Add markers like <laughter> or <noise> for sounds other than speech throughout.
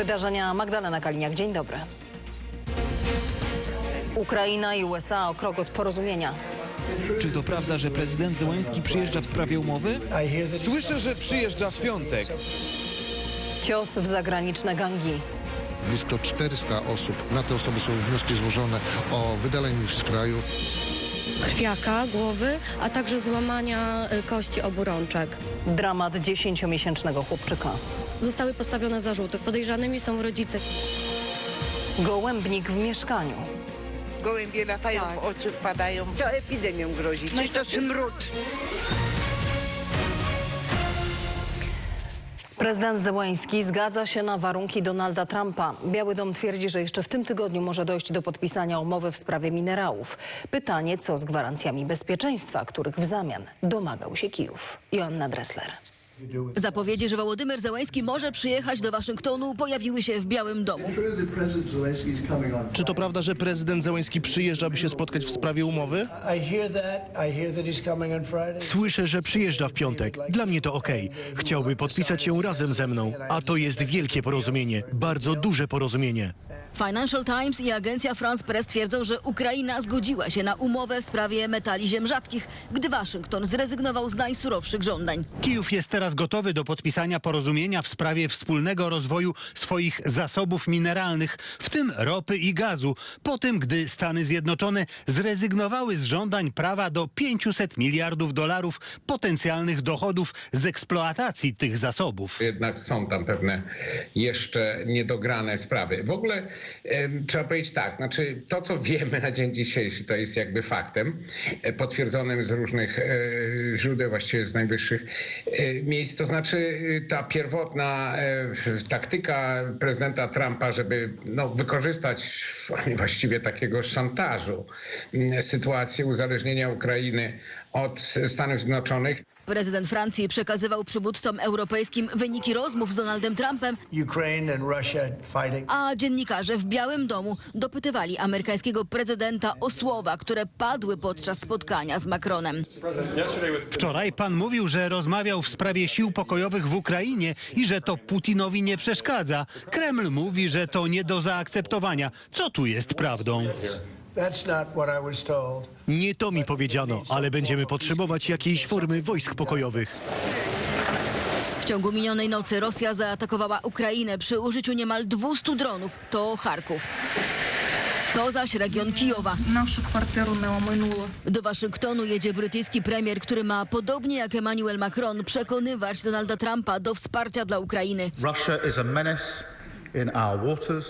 Wydarzenia Magdalena Kaliniak. Dzień dobry. Ukraina i USA o krok od porozumienia. Czy to prawda, że prezydent Zełański przyjeżdża w sprawie umowy? Słyszę, że przyjeżdża w piątek. Cios w zagraniczne gangi. blisko 400 osób. Na te osoby są wnioski złożone o wydalenie ich z kraju. krwiaka głowy, a także złamania y, kości obu rączek. Dramat dziesięciomiesięcznego chłopczyka. Zostały postawione zarzuty. Podejrzanymi są rodzice. Gołębnik w mieszkaniu. Gołębie latają, w oczy wpadają. To epidemią grozi. No i to smród. Prezydent Zełański zgadza się na warunki Donalda Trumpa. Biały Dom twierdzi, że jeszcze w tym tygodniu może dojść do podpisania umowy w sprawie minerałów. Pytanie, co z gwarancjami bezpieczeństwa, których w zamian domagał się Kijów. Joanna Dressler. Zapowiedzi, że Wołodymyr Zełański może przyjechać do Waszyngtonu, pojawiły się w Białym Domu. Czy to prawda, że prezydent Zełenski przyjeżdża, by się spotkać w sprawie umowy? Słyszę, że przyjeżdża w piątek. Dla mnie to okej. Chciałby podpisać się razem ze mną. A to jest wielkie porozumienie. Bardzo duże porozumienie. Financial Times i agencja France Press twierdzą, że Ukraina zgodziła się na umowę w sprawie metali ziem rzadkich, gdy Waszyngton zrezygnował z najsurowszych żądań. Kijów jest teraz gotowy do podpisania porozumienia w sprawie wspólnego rozwoju swoich zasobów mineralnych, w tym ropy i gazu, po tym gdy Stany Zjednoczone zrezygnowały z żądań prawa do 500 miliardów dolarów potencjalnych dochodów z eksploatacji tych zasobów. Jednak są tam pewne jeszcze niedograne sprawy. W ogóle trzeba powiedzieć tak, znaczy to, co wiemy na dzień dzisiejszy, to jest jakby faktem e, potwierdzonym z różnych e, źródeł, właściwie z najwyższych e, miejsc. To znaczy e, ta pierwotna e, taktyka prezydenta Trumpa, żeby no, wykorzystać <laughs> właściwie takiego szantażu sytuację uzależnienia Ukrainy od Stanów Zjednoczonych, Prezydent Francji przekazywał przywódcom europejskim wyniki rozmów z Donaldem Trumpem, a dziennikarze w Białym Domu dopytywali amerykańskiego prezydenta o słowa, które padły podczas spotkania z Macronem. Wczoraj pan mówił, że rozmawiał w sprawie sił pokojowych w Ukrainie i że to Putinowi nie przeszkadza. Kreml mówi, że to nie do zaakceptowania. Co tu jest prawdą? Nie to mi powiedziano, ale będziemy potrzebować jakiejś formy wojsk pokojowych. W ciągu minionej nocy Rosja zaatakowała Ukrainę przy użyciu niemal 200 dronów. To Charków. To zaś region Kijowa. Do Waszyngtonu jedzie brytyjski premier, który ma, podobnie jak Emmanuel Macron, przekonywać Donalda Trumpa do wsparcia dla Ukrainy. Russia is a menace.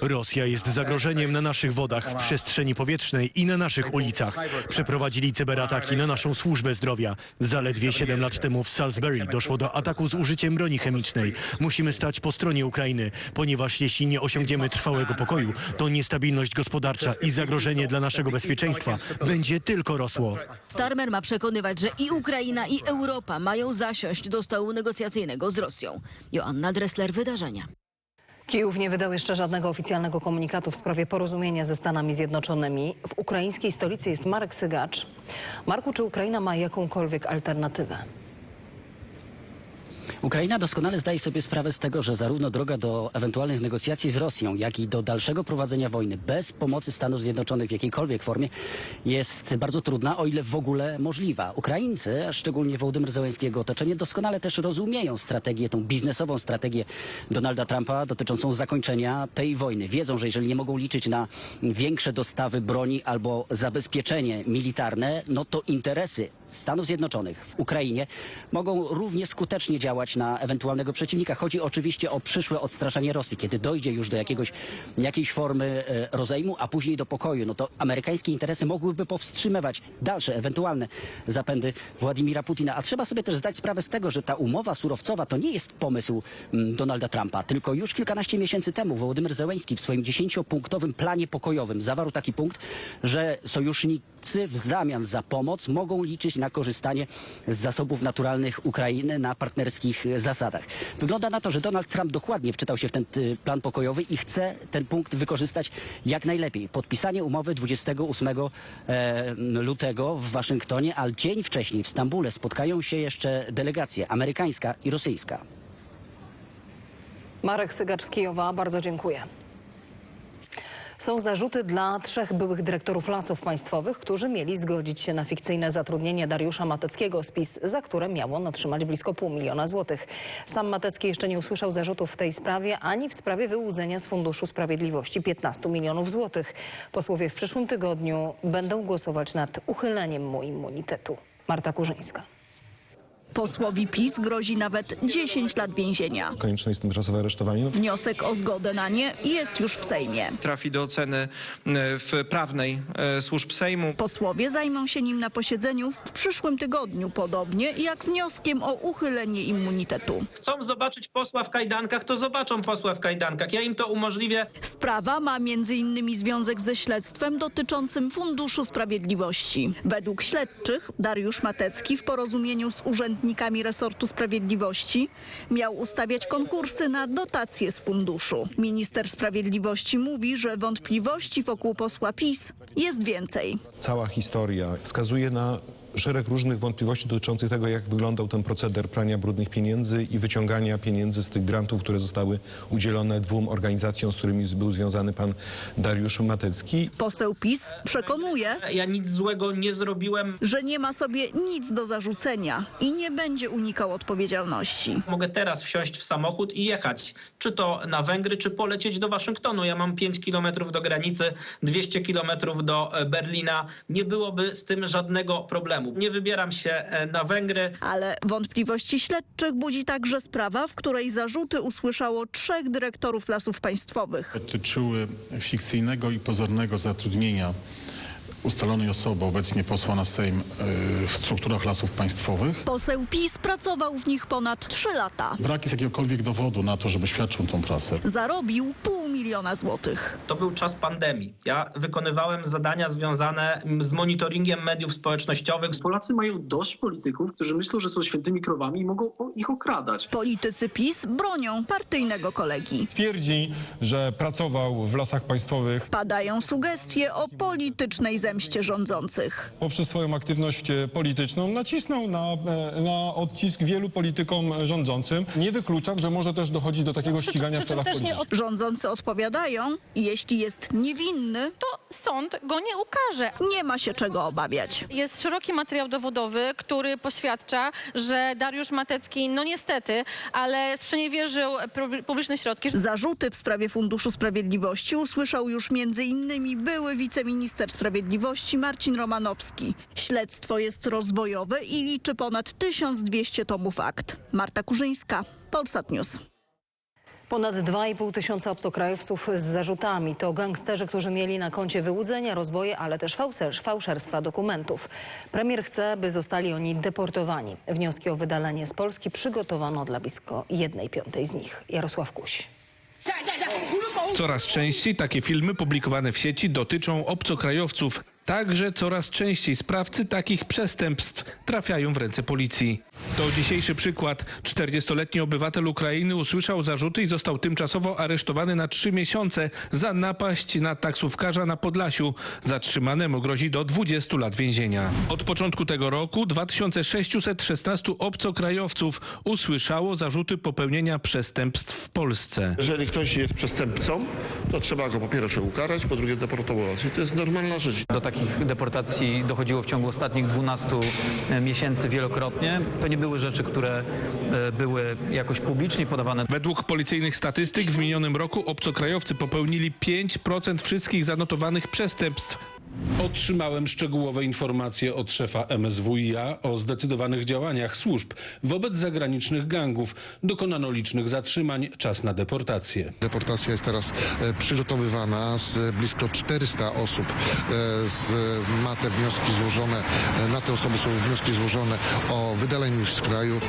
Rosja jest zagrożeniem na naszych wodach, w przestrzeni powietrznej i na naszych ulicach. Przeprowadzili cyberataki na naszą służbę zdrowia. Zaledwie 7 lat temu w Salisbury doszło do ataku z użyciem broni chemicznej. Musimy stać po stronie Ukrainy, ponieważ jeśli nie osiągniemy trwałego pokoju, to niestabilność gospodarcza i zagrożenie dla naszego bezpieczeństwa będzie tylko rosło. Starmer ma przekonywać, że i Ukraina, i Europa mają zasiąść do stołu negocjacyjnego z Rosją. Joanna Dressler, Wydarzenia. Kijów nie wydał jeszcze żadnego oficjalnego komunikatu w sprawie porozumienia ze Stanami Zjednoczonymi. W ukraińskiej stolicy jest Marek Sygacz. Marku, czy Ukraina ma jakąkolwiek alternatywę? Ukraina doskonale zdaje sobie sprawę z tego, że zarówno droga do ewentualnych negocjacji z Rosją, jak i do dalszego prowadzenia wojny bez pomocy Stanów Zjednoczonych w jakiejkolwiek formie jest bardzo trudna, o ile w ogóle możliwa. Ukraińcy, a szczególnie Wołodymyr Zełenski jego otoczenie, doskonale też rozumieją strategię, tą biznesową strategię Donalda Trumpa dotyczącą zakończenia tej wojny. Wiedzą, że jeżeli nie mogą liczyć na większe dostawy broni albo zabezpieczenie militarne, no to interesy Stanów Zjednoczonych w Ukrainie mogą równie skutecznie działać na ewentualnego przeciwnika. Chodzi oczywiście o przyszłe odstraszanie Rosji. Kiedy dojdzie już do jakiegoś, jakiejś formy e, rozejmu, a później do pokoju, no to amerykańskie interesy mogłyby powstrzymywać dalsze ewentualne zapędy Władimira Putina. A trzeba sobie też zdać sprawę z tego, że ta umowa surowcowa to nie jest pomysł mm, Donalda Trumpa, tylko już kilkanaście miesięcy temu Wołodymyr Zełenski w swoim dziesięciopunktowym planie pokojowym zawarł taki punkt, że sojusznicy w zamian za pomoc mogą liczyć na korzystanie z zasobów naturalnych Ukrainy na partnerskich e, zasadach. Wygląda na to, że Donald Trump dokładnie wczytał się w ten y, plan pokojowy i chce ten punkt wykorzystać jak najlepiej. Podpisanie umowy 28 e, lutego w Waszyngtonie, a dzień wcześniej w Stambule spotkają się jeszcze delegacje amerykańska i rosyjska. Marek Sygacz z Kijowa, bardzo dziękuję. Są zarzuty dla trzech byłych dyrektorów lasów państwowych, którzy mieli zgodzić się na fikcyjne zatrudnienie Dariusza Mateckiego z PiS, za które miał on otrzymać blisko pół miliona złotych. Sam Matecki jeszcze nie usłyszał zarzutów w tej sprawie, ani w sprawie wyłudzenia z Funduszu Sprawiedliwości 15 milionów złotych. Posłowie w przyszłym tygodniu będą głosować nad uchyleniem mu immunitetu. Marta Kurzyńska. Posłowi PiS grozi nawet 10 lat więzienia. Konieczne jest tymczasowe aresztowanie. Wniosek o zgodę na nie jest już w Sejmie. Trafi do oceny e, w prawnej e, służb Sejmu. Posłowie zajmą się nim na posiedzeniu w przyszłym tygodniu, podobnie jak wnioskiem o uchylenie immunitetu. chcą zobaczyć posła w kajdankach, to zobaczą posła w kajdankach. Ja im to umożliwię. Sprawa ma m.in. związek ze śledztwem dotyczącym Funduszu Sprawiedliwości. Według śledczych Dariusz Matecki w porozumieniu z urzędnikami resortu sprawiedliwości miał ustawiać konkursy na dotacje z funduszu. Minister Sprawiedliwości mówi, że wątpliwości wokół posła PiS jest więcej. Cała historia wskazuje na szereg różnych wątpliwości dotyczących tego, jak wyglądał ten proceder prania brudnych pieniędzy i wyciągania pieniędzy z tych grantów, które zostały udzielone dwóm organizacjom, z którymi był związany pan Dariusz Matecki. Poseł PiS przekonuje, Ja nic złego nie zrobiłem. że nie ma sobie nic do zarzucenia i nie będzie unikał odpowiedzialności. Mogę teraz wsiąść w samochód i jechać. Czy to na Węgry, czy polecieć do Waszyngtonu. Ja mam 5 kilometrów do granicy, 200 kilometrów do e, Berlina. Nie byłoby z tym żadnego problemu. Nie wybieram się e, na Węgry. Ale wątpliwości śledczych budzi także sprawa, w której zarzuty usłyszało trzech dyrektorów lasów państwowych. dotyczyły fikcyjnego i pozornego zatrudnienia ustalonej osoby, obecnie posła na Sejm, e, w strukturach lasów państwowych. Poseł PiS pracował w nich ponad trzy lata. Brak jest jakiegokolwiek dowodu na to, żeby świadczył tą pracę. Zarobił pół miliona złotych. To był czas pandemii. Ja wykonywałem zadania związane z monitoringiem mediów społecznościowych. Polacy mają dość polityków, którzy myślą, że są świętymi krowami i mogą o- ich okradać. Politycy PiS bronią partyjnego kolegi. Twierdzi, że pracował w lasach państwowych. Padają sugestie o politycznej zemście rządzących. Poprzez swoją aktywność e, polityczną nacisnął na, e, na odcisk wielu politykom rządzącym. Nie wykluczam, że może też dochodzić do takiego ścigania w celach politycznych. Rządzący odpowiadają, jeśli jest niewinny, to sąd go nie ukaże. nie ma się czego obawiać. Jest szeroki materiał dowodowy, który poświadcza, że Dariusz Matecki, no niestety, ale sprzeniewierzył pu- publiczne środki. Zarzuty w sprawie Funduszu Sprawiedliwości usłyszał już m.in. były wiceminister sprawiedliwości Marcin Romanowski. Śledztwo jest rozwojowe i liczy ponad 1200 tomów akt. Marta Kurzyńska, Polsat News. Ponad 2,5 tysiąca obcokrajowców z zarzutami to gangsterzy, którzy mieli na koncie wyłudzenia, rozboje, ale też fałszerstwa dokumentów. Premier chce, by zostali oni deportowani. Wnioski o wydalenie z Polski przygotowano dla blisko jednej piątej z nich. Jarosław Kuś. Coraz częściej takie filmy publikowane w sieci dotyczą obcokrajowców. Także coraz częściej sprawcy takich przestępstw trafiają w ręce policji. To dzisiejszy przykład. 40-letni obywatel Ukrainy usłyszał zarzuty i został tymczasowo aresztowany na trzy miesiące za napaść na taksówkarza na Podlasiu. Zatrzymanemu grozi do 20 lat więzienia. Od początku tego roku 2616 obcokrajowców usłyszało zarzuty popełnienia przestępstw w Polsce. Jeżeli ktoś jest przestępcą, to trzeba go po pierwsze ukarać, po drugie deportować. I to jest normalna rzecz. Do takich deportacji dochodziło w ciągu ostatnich 12 miesięcy wielokrotnie. To nie były rzeczy, które e, były jakoś publicznie podawane. Według policyjnych statystyk w minionym roku obcokrajowcy popełnili 5% wszystkich zanotowanych przestępstw. Otrzymałem szczegółowe informacje od szefa MSWiA o zdecydowanych działaniach służb wobec zagranicznych gangów. Dokonano licznych zatrzymań, czas na deportację. Deportacja jest teraz e, przygotowywana z e, blisko 400 osób. E, z, ma te wnioski złożone, na te osoby są wnioski złożone o wydalenie ich z kraju.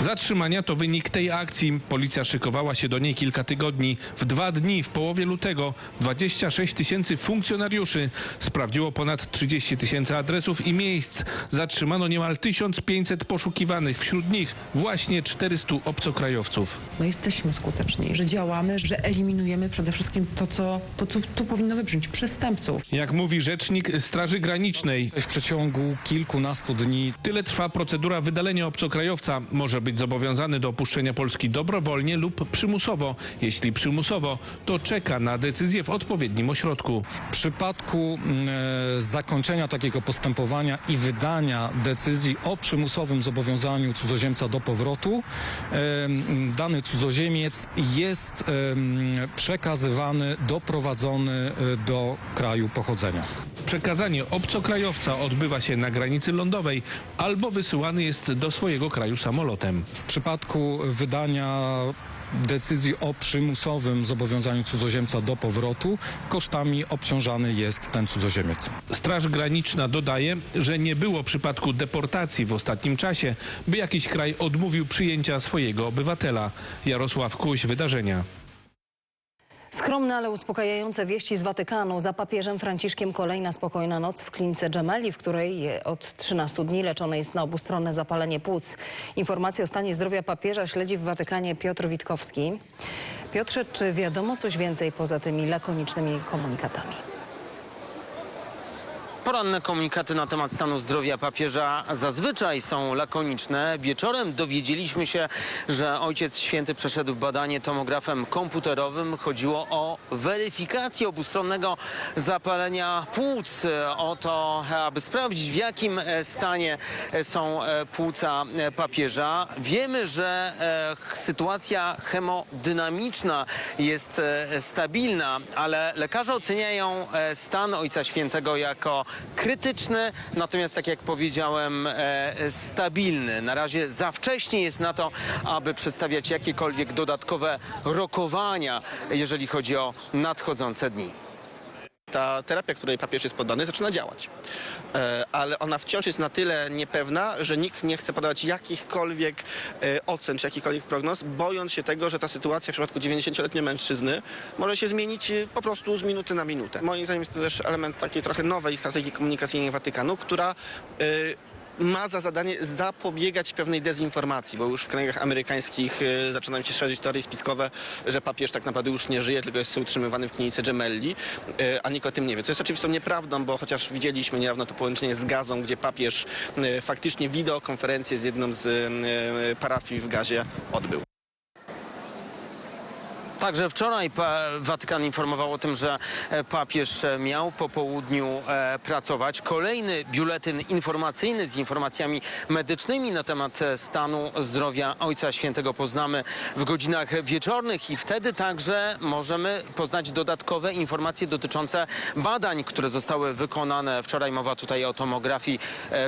Zatrzymania to wynik tej akcji. Policja szykowała się do niej kilka tygodni. W dwa dni, w połowie lutego, 26 tysięcy funkcjonariuszy sprawdziło ponad 30 tysięcy adresów i miejsc. Zatrzymano niemal 1500 poszukiwanych, wśród nich właśnie 400 obcokrajowców. No jesteśmy skuteczni, że działamy, że eliminujemy przede wszystkim to, co, to, co tu powinno wybrzmieć, przestępców. Jak mówi rzecznik Straży Granicznej, W przeciągu kilkunastu dni tyle trwa procedura wydalenia obcokrajowca. Może być być zobowiązany do opuszczenia Polski dobrowolnie lub przymusowo. Jeśli przymusowo, to czeka na decyzję w odpowiednim ośrodku. W przypadku e, zakończenia takiego postępowania i wydania decyzji o przymusowym zobowiązaniu cudzoziemca do powrotu, e, dany cudzoziemiec jest e, przekazywany, doprowadzony e, do kraju pochodzenia. Przekazanie obcokrajowca odbywa się na granicy lądowej albo wysyłany jest do swojego kraju samolotem. W przypadku wydania decyzji o przymusowym zobowiązaniu cudzoziemca do powrotu kosztami obciążany jest ten cudzoziemiec. Straż Graniczna dodaje, że nie było przypadku deportacji w ostatnim czasie, by jakiś kraj odmówił przyjęcia swojego obywatela. Jarosław Kuś, wydarzenia. Skromne, ale uspokajające wieści z Watykanu. Za papieżem Franciszkiem kolejna spokojna noc w klinice Gemelli, w której od 13 dni leczone jest na obustronne zapalenie płuc. Informacje o stanie zdrowia papieża śledzi w Watykanie Piotr Witkowski. Piotrze, czy wiadomo coś więcej poza tymi lakonicznymi komunikatami? Poranne komunikaty na temat stanu zdrowia papieża zazwyczaj są lakoniczne. Wieczorem dowiedzieliśmy się, że Ojciec Święty przeszedł badanie tomografem komputerowym. Chodziło o weryfikację obustronnego zapalenia płuc. O to, aby sprawdzić w jakim e, stanie e, są e, płuca papieża. Wiemy, że sytuacja hemodynamiczna jest stabilna, ale lekarze oceniają stan Ojca Świętego jako krytyczny, natomiast tak jak powiedziałem, e, stabilny. Na razie za wcześnie jest na to, aby przedstawiać jakiekolwiek dodatkowe rokowania, jeżeli chodzi o nadchodzące dni. Ta terapia, której papież jest poddany, zaczyna działać. E, ale ona wciąż jest na tyle niepewna, że nikt nie chce podawać jakichkolwiek e, ocen czy jakichkolwiek prognoz, bojąc się tego, że ta sytuacja w przypadku 90-letniego mężczyzny może się zmienić e, po prostu z minuty na minutę. Moim zdaniem jest to też element takiej trochę nowej strategii komunikacyjnej Watykanu, która ma za zadanie zapobiegać pewnej dezinformacji, bo już w kręgach amerykańskich e, zaczynają się szerzyć teorie spiskowe, że papież tak naprawdę już nie żyje, tylko jest utrzymywany w klinice Gemelli, e, a nikt o tym nie wie. Co jest oczywistą nieprawdą, bo chociaż widzieliśmy niedawno to połączenie z Gazą, gdzie papież e, faktycznie wideokonferencję z jedną z parafii w Gazie odbył. Także wczoraj Watykan informował o tym, że e, papież e, miał po południu e, pracować. Kolejny biuletyn informacyjny z informacjami medycznymi na temat stanu zdrowia Ojca Świętego poznamy w godzinach wieczornych i wtedy także możemy poznać dodatkowe informacje dotyczące badań, które zostały wykonane. Wczoraj mowa tutaj o tomografii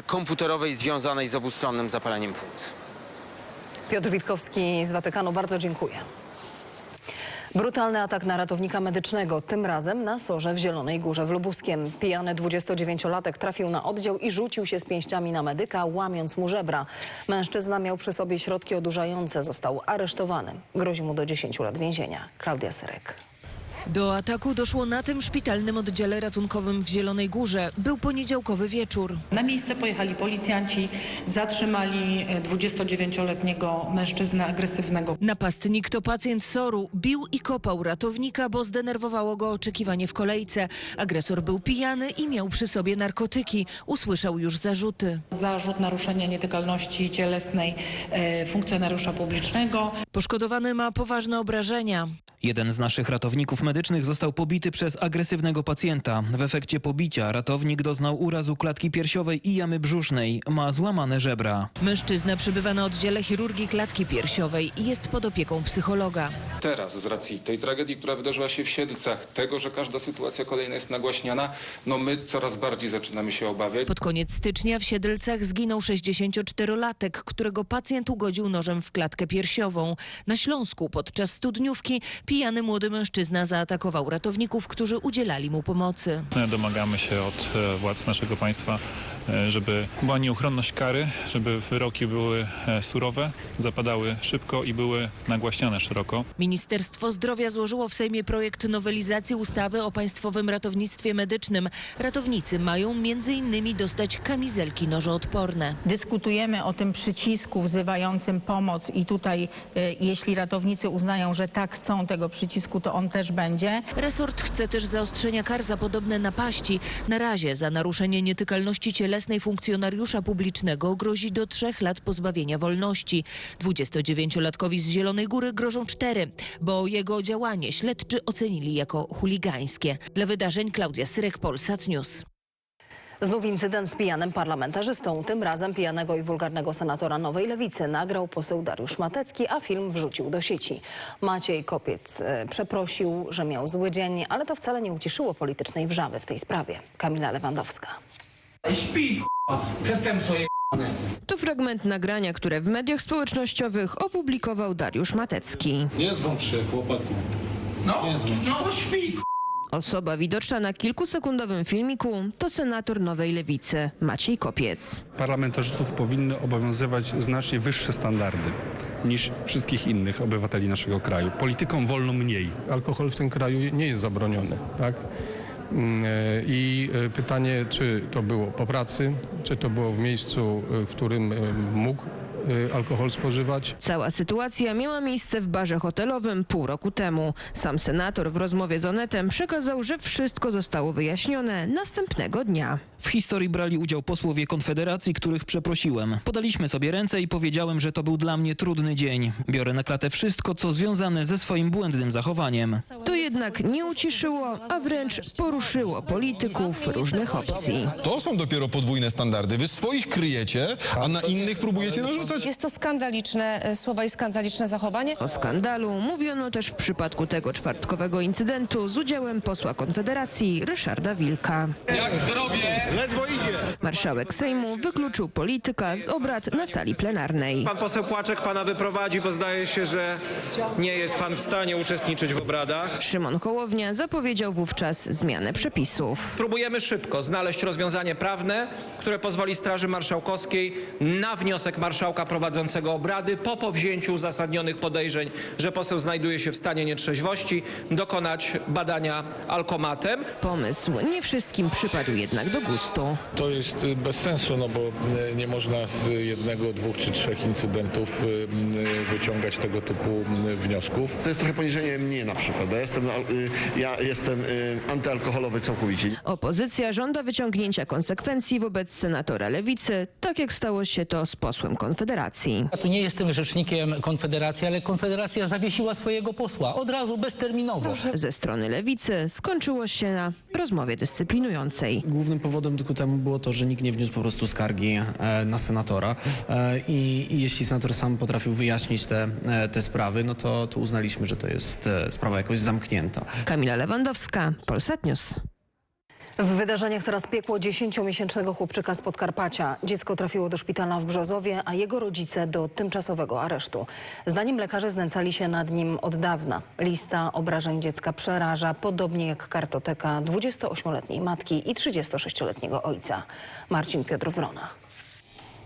komputerowej związanej z obustronnym zapaleniem płuc. Piotr Witkowski z Watykanu, bardzo dziękuję. Brutalny atak na ratownika medycznego, tym razem na Sorze w Zielonej Górze w Lubuskiem. Pijany 29-latek trafił na oddział i rzucił się z pięściami na medyka, łamiąc mu żebra. Mężczyzna miał przy sobie środki odurzające, został aresztowany. Grozi mu do 10 lat więzienia. Klaudia Serek. Do ataku doszło na tym szpitalnym oddziale ratunkowym w Zielonej Górze. Był poniedziałkowy wieczór. Na miejsce pojechali policjanci, zatrzymali e, 29-letniego mężczyznę agresywnego. Napastnik to pacjent Soru. Bił i kopał ratownika, bo zdenerwowało go oczekiwanie w kolejce. Agresor był pijany i miał przy sobie narkotyki. Usłyszał już zarzuty. Zarzut naruszenia nietykalności cielesnej e, funkcjonariusza publicznego. Poszkodowany ma poważne obrażenia. Jeden z naszych ratowników medycznych został pobity przez agresywnego pacjenta. W efekcie pobicia ratownik doznał urazu klatki piersiowej i jamy brzusznej. Ma złamane żebra. Mężczyzna przebywa na oddziale chirurgii klatki piersiowej i jest pod opieką psychologa. Teraz z racji tej tragedii, która wydarzyła się w Siedlcach, tego, że każda sytuacja kolejna jest nagłaśniana, no my coraz bardziej zaczynamy się obawiać. Pod koniec stycznia w Siedlcach zginął 64-latek, którego pacjent ugodził nożem w klatkę piersiową. Na Śląsku podczas studniówki pijany młody mężczyzna zaatakował ratowników, którzy udzielali mu pomocy. Domagamy się od e, władz naszego państwa, e, żeby była nieuchronność kary, żeby wyroki były e, surowe, zapadały szybko i były nagłaśniane szeroko. Ministerstwo Zdrowia złożyło w Sejmie projekt nowelizacji ustawy o Państwowym Ratownictwie Medycznym. Ratownicy mają m.in. dostać kamizelki nożoodporne. Dyskutujemy o tym przycisku wzywającym pomoc i tutaj jeśli ratownicy uznają, że tak chcą tego przycisku, to on też będzie. Resort chce też zaostrzenia kar za podobne napaści. Na razie za naruszenie nietykalności cielesnej funkcjonariusza publicznego grozi do trzech lat pozbawienia wolności. 29-latkowi z Zielonej Góry grożą cztery, bo jego działanie śledczy ocenili jako chuligańskie. Dla wydarzeń Klaudia Syrek, Polsat News. Znów incydent z pijanym parlamentarzystą. Tym razem pijanego i wulgarnego senatora Nowej Lewicy nagrał poseł Dariusz Matecki, a film wrzucił do sieci. Maciej Kopiec e, przeprosił, że miał zły dzień, ale to wcale nie uciszyło politycznej wrzawy w tej sprawie. Kamila Lewandowska. Śpi, przestępstwo je... To fragment nagrania, które w mediach społecznościowych opublikował Dariusz Matecki. Nie zwąż się, chłopaku. No, no śpi, Osoba widoczna na kilkusekundowym filmiku to senator Nowej Lewicy Maciej Kopiec. Parlamentarzystów powinny obowiązywać znacznie wyższe standardy niż wszystkich innych obywateli naszego kraju. Politykom wolno mniej. Alkohol w tym kraju nie jest zabroniony, tak? Mm, e, I e, pytanie, czy to było po pracy, czy to było w miejscu, e, w którym mógł alkohol spożywać. Cała sytuacja miała miejsce w barze hotelowym pół roku temu. Sam senator w rozmowie z Onetem przekazał, że wszystko zostało wyjaśnione następnego dnia. W historii brali udział posłowie Konfederacji, których przeprosiłem. Podaliśmy sobie ręce i powiedziałem, że to był dla mnie trudny dzień. Biorę na klatę wszystko, co związane ze swoim błędnym zachowaniem. To jednak nie uciszyło, a wręcz poruszyło polityków różnych opcji. To są dopiero podwójne standardy. Wy swoich kryjecie, a na innych próbujecie narzucać. Jest to skandaliczne e, słowa i skandaliczne zachowanie. O skandalu mówiono też w przypadku tego czwartkowego incydentu z udziałem posła Konfederacji Ryszarda Wilka. Jak zdrowie? Ledwo idzie. Marszałek Sejmu wykluczył polityka z obrad na sali plenarnej. Pan poseł Płaczek pana wyprowadzi, bo zdaje się, że nie jest pan w stanie uczestniczyć w obradach. Szymon Hołownia zapowiedział wówczas zmianę przepisów. Próbujemy szybko znaleźć rozwiązanie prawne, które pozwoli Straży Marszałkowskiej na wniosek marszałka prowadzącego obrady po powzięciu uzasadnionych podejrzeń, że poseł znajduje się w stanie nietrzeźwości, dokonać badania alkomatem. Pomysł nie wszystkim przypadł jednak do gustu. To jest y, bez sensu, no bo y, nie można z jednego, dwóch czy trzech incydentów y, wyciągać tego typu wniosków. To jest trochę poniżenie mnie na przykład. Ja jestem, y, ja jestem y, antyalkoholowy całkowicie. Opozycja żąda wyciągnięcia konsekwencji wobec senatora Lewicy, tak jak stało się to z posłem Konfederacji. Ja tu nie jestem rzecznikiem Konfederacji, ale Konfederacja zawiesiła swojego posła od razu, bezterminowo. Ze strony Lewicy skończyło się na rozmowie dyscyplinującej. Głównym powodem ku temu było to, że nikt nie wniósł po prostu skargi e, na senatora e, i, i jeśli senator sam potrafił wyjaśnić te, e, te sprawy, no to, to uznaliśmy, że to jest sprawa jakoś zamknięta. Kamila Lewandowska, Polsat News. W wydarzeniach teraz piekło 10-miesięcznego chłopczyka z Podkarpacia. Dziecko trafiło do szpitala w Brzozowie, a jego rodzice do tymczasowego aresztu. Zdaniem lekarzy znęcali się nad nim od dawna. Lista obrażeń dziecka przeraża, podobnie jak kartoteka 28-letniej matki i 36-letniego ojca. Marcin Piotr Wrona.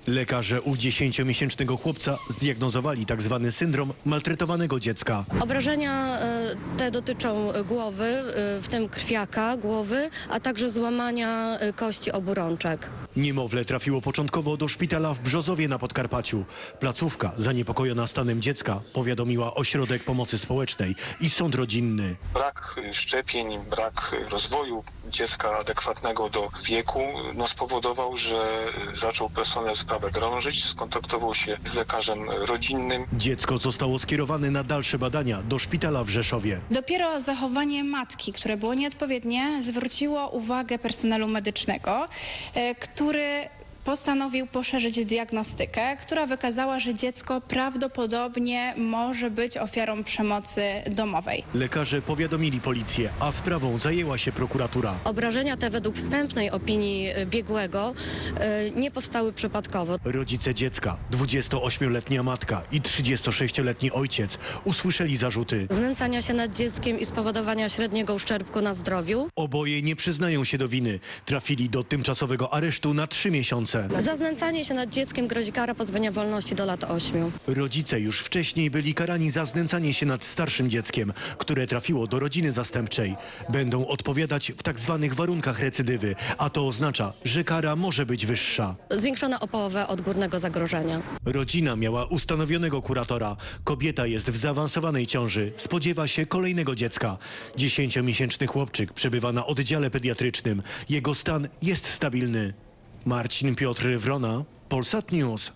Lekarze u 10-miesięcznego chłopca zdiagnozowali tzw. syndrom maltretowanego dziecka. Obrażenia e, te dotyczą głowy, e, w tym krwiaka głowy, a także złamania e, kości obu rączek. Niemowlę trafiło początkowo do szpitala w Brzozowie na Podkarpaciu. Placówka, zaniepokojona stanem dziecka, powiadomiła ośrodek pomocy społecznej i sąd rodzinny. Brak szczepień, brak rozwoju dziecka adekwatnego do wieku no, spowodował, że zaczął personel sprawę drążyć, skontaktował się z lekarzem rodzinnym. Dziecko zostało skierowane na dalsze badania do szpitala w Rzeszowie. Dopiero zachowanie matki, które było nieodpowiednie, zwróciło uwagę personelu medycznego, e, który postanowił poszerzyć diagnostykę, która wykazała, że dziecko prawdopodobnie może być ofiarą przemocy domowej. Lekarze powiadomili policję, a sprawą zajęła się prokuratura. Obrażenia te według wstępnej opinii e, biegłego e, nie powstały przypadkowo. Rodzice dziecka, 28-letnia matka i 36-letni ojciec usłyszeli zarzuty. Znęcania się nad dzieckiem i spowodowania średniego uszczerbku na zdrowiu. Oboje nie przyznają się do winy. Trafili do tymczasowego aresztu na trzy miesiące. Za znęcanie się nad dzieckiem grozi kara pozbawienia wolności do lat 8. Rodzice już wcześniej byli karani za znęcanie się nad starszym dzieckiem, które trafiło do rodziny zastępczej. Będą odpowiadać w tak zwanych warunkach recydywy, a to oznacza, że kara może być wyższa. Zwiększona o połowę od górnego zagrożenia. Rodzina miała ustanowionego kuratora. Kobieta jest w zaawansowanej ciąży. Spodziewa się kolejnego dziecka. Dziesięciomiesięczny chłopczyk przebywa na oddziale pediatrycznym. Jego stan jest stabilny. Marcin Piotr Wrona, Polsat News.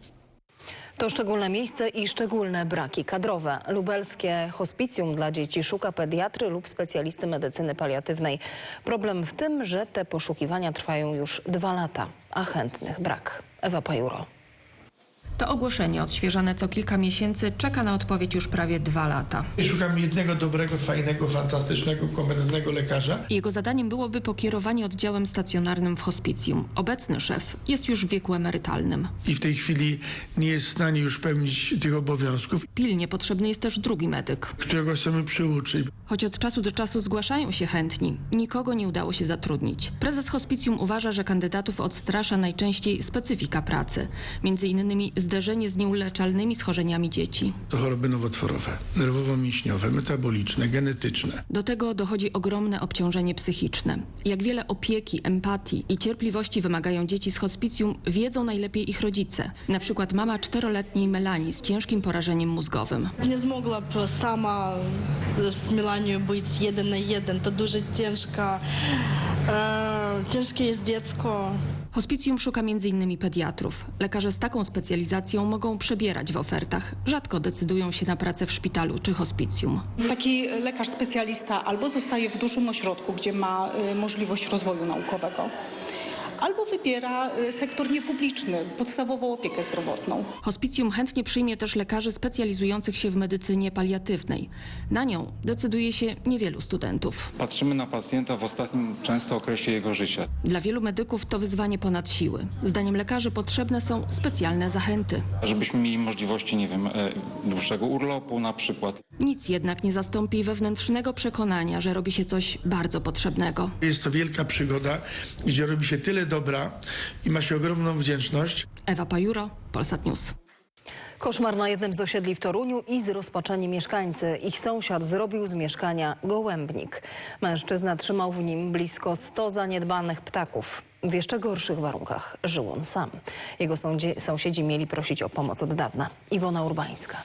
To szczególne miejsce i szczególne braki kadrowe. Lubelskie hospicjum dla dzieci szuka pediatry lub specjalisty medycyny paliatywnej. Problem w tym, że te poszukiwania trwają już dwa lata, a chętnych brak. Ewa Pajuro. To ogłoszenie odświeżane co kilka miesięcy czeka na odpowiedź już prawie dwa lata. Szukam jednego dobrego, fajnego, fantastycznego, kompetentnego lekarza. Jego zadaniem byłoby pokierowanie oddziałem stacjonarnym w hospicjum. Obecny szef jest już w wieku emerytalnym. I w tej chwili nie jest w stanie już pełnić tych obowiązków, Pilnie potrzebny jest też drugi medyk. którego chcemy przyuczyć. Choć od czasu do czasu zgłaszają się chętni, nikogo nie udało się zatrudnić. Prezes hospicjum uważa, że kandydatów odstrasza najczęściej specyfika pracy. Między innymi zderzenie z nieuleczalnymi schorzeniami dzieci. To choroby nowotworowe, nerwowo-mięśniowe, metaboliczne, genetyczne. Do tego dochodzi ogromne obciążenie psychiczne. Jak wiele opieki, empatii i cierpliwości wymagają dzieci z hospicjum, wiedzą najlepiej ich rodzice. Na przykład mama czteroletniej Melanii z ciężkim porażeniem mózgowym. Nie mogła sama z Melanią być jeden na jeden. To dużo ciężka. E, ciężkie jest dziecko. Hospicjum szuka m.in. pediatrów. Lekarze z taką specjalizacją mogą przebierać w ofertach. Rzadko decydują się na pracę w szpitalu czy hospicjum. Taki lekarz specjalista albo zostaje w dużym ośrodku, gdzie ma y, możliwość rozwoju naukowego, albo wybiera y, sektor niepubliczny, podstawową opiekę zdrowotną. Hospicjum chętnie przyjmie też lekarzy specjalizujących się w medycynie paliatywnej. Na nią decyduje się niewielu studentów. Patrzymy na pacjenta w ostatnim często okresie jego życia. Dla wielu medyków to wyzwanie ponad siły. Zdaniem lekarzy potrzebne są specjalne zachęty. Żebyśmy mieli możliwości, nie wiem, e, dłuższego urlopu na przykład. Nic jednak nie zastąpi wewnętrznego przekonania, że robi się coś bardzo potrzebnego. Jest to wielka przygoda, gdzie robi się tyle dobra i ma się ogromną wdzięczność. Ewa Pajuro, Polsat News. Koszmar na jednym z osiedli w Toruniu i zrozpaczeni mieszkańcy. Ich sąsiad zrobił z mieszkania gołębnik. Mężczyzna trzymał w nim blisko 100 zaniedbanych ptaków. W jeszcze gorszych warunkach żył on sam. Jego sąsiedzi mieli prosić o pomoc od dawna. Iwona Urbańska.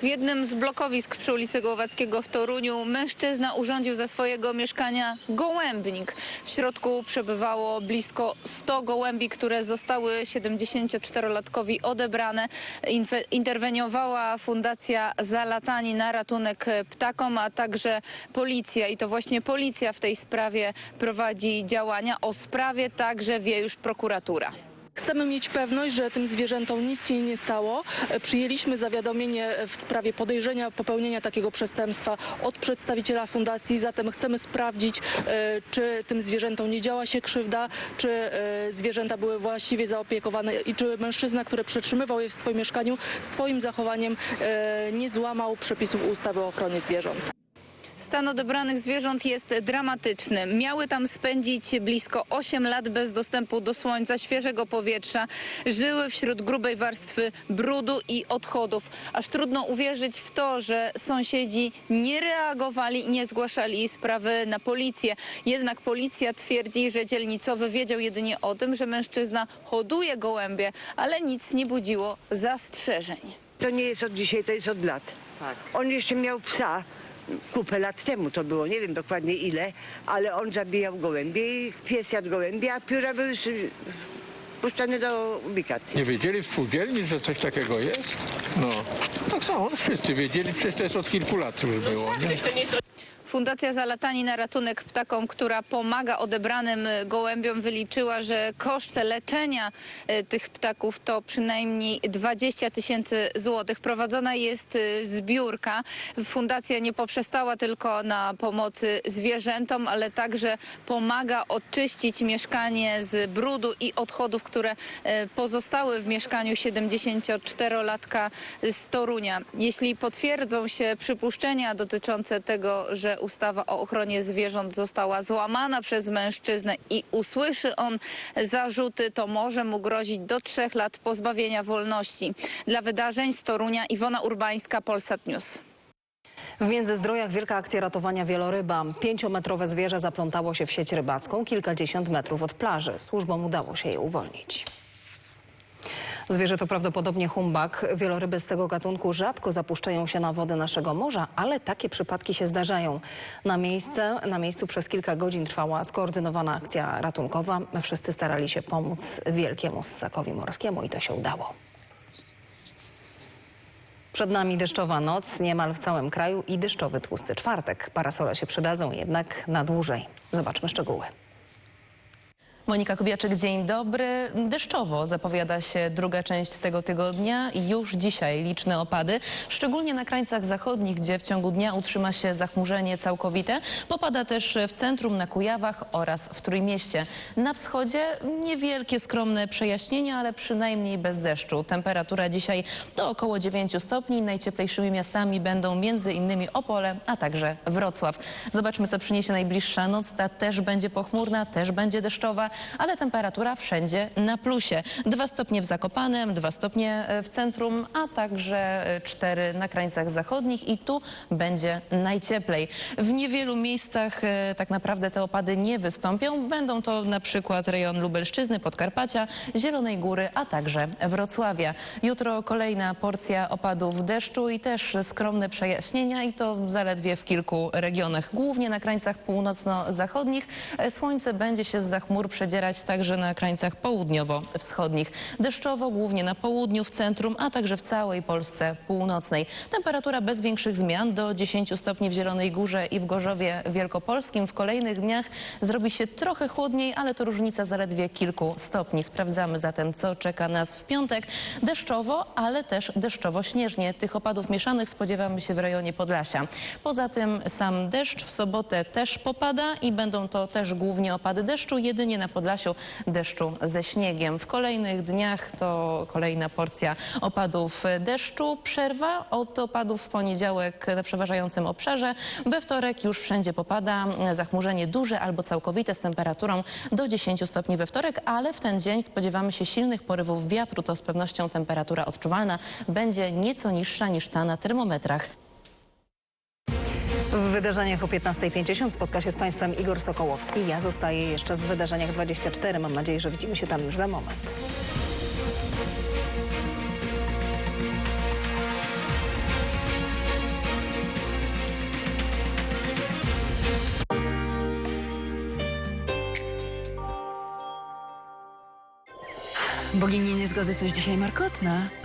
W jednym z blokowisk przy ulicy Głowackiego w Toruniu mężczyzna urządził ze swojego mieszkania gołębnik. W środku przebywało blisko 100 gołębi, które zostały 74-latkowi odebrane. Interweniowała Fundacja Zalatani na ratunek ptakom, a także policja. I to właśnie policja w tej sprawie prowadzi działania. O sprawie także wie już prokuratura. Chcemy mieć pewność, że tym zwierzętom nic się nie stało. E, Przyjęliśmy zawiadomienie w sprawie podejrzenia popełnienia takiego przestępstwa od przedstawiciela fundacji, zatem chcemy sprawdzić, e, czy tym zwierzętom nie działa się krzywda, czy e, zwierzęta były właściwie zaopiekowane i czy mężczyzna, który przetrzymywał je w swoim mieszkaniu, swoim zachowaniem e, nie złamał przepisów ustawy o ochronie zwierząt. Stan odebranych zwierząt jest dramatyczny. Miały tam spędzić blisko 8 lat bez dostępu do słońca, świeżego powietrza. Żyły wśród grubej warstwy brudu i odchodów. Aż trudno uwierzyć w to, że sąsiedzi nie reagowali i nie zgłaszali sprawy na policję. Jednak policja twierdzi, że dzielnicowy wiedział jedynie o tym, że mężczyzna hoduje gołębie, ale nic nie budziło zastrzeżeń. To nie jest od dzisiaj, to jest od lat. On jeszcze miał psa. Kupę lat temu to było, nie wiem dokładnie ile, ale on zabijał gołębie i pies jadł gołębie, a pióra były puszczane do ubikacji. Nie wiedzieli w spółdzielni, że coś takiego jest? No, tak samo, wszyscy wiedzieli, przecież to jest od kilku lat już było, nie? Fundacja Zalatani na ratunek ptakom, która pomaga odebranym gołębiom, wyliczyła, że koszt leczenia y, tych ptaków to przynajmniej 20 tysięcy złotych. Prowadzona jest y, zbiórka. Fundacja nie poprzestała tylko na pomocy zwierzętom, ale także pomaga oczyścić mieszkanie z brudu i odchodów, które y, pozostały w mieszkaniu 74-latka z Torunia. Jeśli potwierdzą się przypuszczenia dotyczące tego, że ustawa o ochronie zwierząt została złamana przez mężczyznę i usłyszy on zarzuty, to może mu grozić do trzech lat pozbawienia wolności. Dla wydarzeń z Torunia Iwona Urbańska, Polsat News. W Międzyzdrojach wielka akcja ratowania wieloryba. Pięciometrowe zwierzę zaplątało się w sieć rybacką kilkadziesiąt metrów od plaży. Służbom udało się je uwolnić. Zwierzę to prawdopodobnie humbak. Wieloryby z tego gatunku rzadko zapuszczają się na wody naszego morza, ale takie przypadki się zdarzają. Na, miejsce, na miejscu przez kilka godzin trwała skoordynowana akcja ratunkowa. Wszyscy starali się pomóc wielkiemu ssakowi morskiemu i to się udało. Przed nami deszczowa noc niemal w całym kraju i deszczowy tłusty czwartek. Parasole się przydadzą jednak na dłużej. Zobaczmy szczegóły. Monika Kubiaczyk, dzień dobry. Deszczowo zapowiada się druga część tego tygodnia już dzisiaj liczne opady, szczególnie na krańcach zachodnich, gdzie w ciągu dnia utrzyma się zachmurzenie całkowite. Popada też w centrum, na Kujawach oraz w Trójmieście. Na wschodzie niewielkie, skromne przejaśnienia, ale przynajmniej bez deszczu. Temperatura dzisiaj to około 9 stopni. Najcieplejszymi miastami będą innymi Opole, a także Wrocław. Zobaczmy, co przyniesie najbliższa noc. Ta też będzie pochmurna, też będzie deszczowa ale temperatura wszędzie na plusie. Dwa stopnie w Zakopanem, dwa stopnie e, w centrum, a także e, cztery na krańcach zachodnich i tu będzie najcieplej. W niewielu miejscach e, tak naprawdę te opady nie wystąpią. Będą to na przykład rejon Lubelszczyzny, Podkarpacia, Zielonej Góry, a także Wrocławia. Jutro kolejna porcja opadów deszczu i też skromne przejaśnienia i to zaledwie w kilku regionach, głównie na krańcach północno-zachodnich. Słońce będzie się z zachmur przedzierać także na krańcach południowo-wschodnich. Deszczowo głównie na południu, w centrum, a także w całej Polsce północnej. Temperatura bez większych zmian do 10 stopni w Zielonej Górze i w Gorzowie Wielkopolskim. W kolejnych dniach zrobi się trochę chłodniej, ale to różnica zaledwie kilku stopni. Sprawdzamy zatem, co czeka nas w piątek. Deszczowo, ale też deszczowo-śnieżnie. Tych opadów mieszanych spodziewamy się w rejonie Podlasia. Poza tym sam deszcz w sobotę też popada i będą to też głównie opady deszczu, jedynie na Podlasiu deszczu ze śniegiem. W kolejnych dniach to kolejna porcja opadów deszczu. Przerwa od opadów w poniedziałek na przeważającym obszarze. We wtorek już wszędzie popada. Zachmurzenie duże albo całkowite z temperaturą do 10 stopni we wtorek, ale w ten dzień spodziewamy się silnych porywów wiatru. To z pewnością temperatura odczuwalna będzie nieco niższa niż ta na termometrach. W wydarzeniach o 15.50 spotka się z Państwem Igor Sokołowski. Ja zostaję jeszcze w wydarzeniach 24. Mam nadzieję, że widzimy się tam już za moment. Bogini niezgody coś dzisiaj markotna.